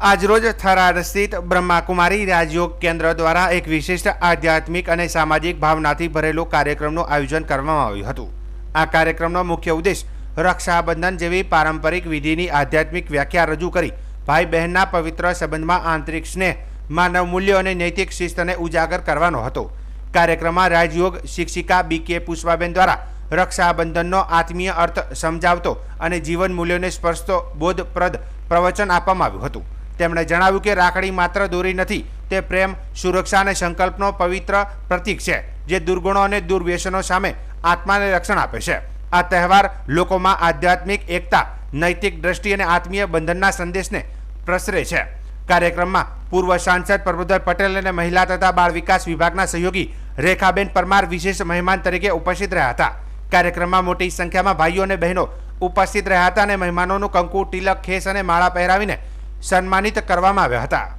આજરોજ થરાદ સ્થિત બ્રહ્માકુમારી રાજયોગ કેન્દ્ર દ્વારા એક વિશિષ્ટ આધ્યાત્મિક અને સામાજિક ભાવનાથી ભરેલો કાર્યક્રમનું આયોજન કરવામાં આવ્યું હતું. આ કાર્યક્રમનો મુખ્ય ઉદ્દેશ રક્ષાબંધન જેવી પારંપરિક વિધિની આધ્યાત્મિક વ્યાખ્યા રજૂ કરી ભાઈ બહેનના પવિત્ર સંબંધમાં આંતરિક સ્નેહ, માનવ મૂલ્યો અને નૈતિક શિસ્તને ઉજાગર કરવાનો હતો. કાર્યક્રમમાં રાજયોગ શિક્ષિકા બી કે પુષ્પાબેન દ્વારા રક્ષાબંધનનો આત્મીય અર્થ સમજાવતો અને જીવન મૂલ્યોને સ્પર્શતો બોધપ્રદ પ્રવચન આપવામાં આવ્યું હતું. તેમણે જણાવ્યું કે રાખડી માત્ર દોરી નથી, તે પ્રેમ, સુરક્ષા અને સંકલ્પનો પવિત્ર પ્રતીક છે, જે દુર્ગુણો અને દુર્વ્યસનો સામે આત્માને રક્ષણ આપે છે. આ તહેવાર લોકોમાં આધ્યાત્મિક એકતા, નૈતિક દ્રષ્ટિ અને આત્મીય બંધનના સંદેશને પ્રસરે છે. કાર્યક્રમમાં પૂર્વ સાંસદ પ્રબોધર પટેલ અને મહિલા તથા બાળ વિકાસ વિભાગના સહયોગી રેખાબેન પરમાર વિશેષ મહેમાન તરીકે ઉપસ્થિત રહ્યા હતા. કાર્યક્રમમાં મોટી સંખ્યામાં ભાઈઓ અને બહેનો ઉપસ્થિત રહ્યા હતા અને મહેમાનોનું કંકુ, તિલક, ખેસ અને માળા પહેરાવીને સન્માનિત કરવામાં આવ્યા હતા.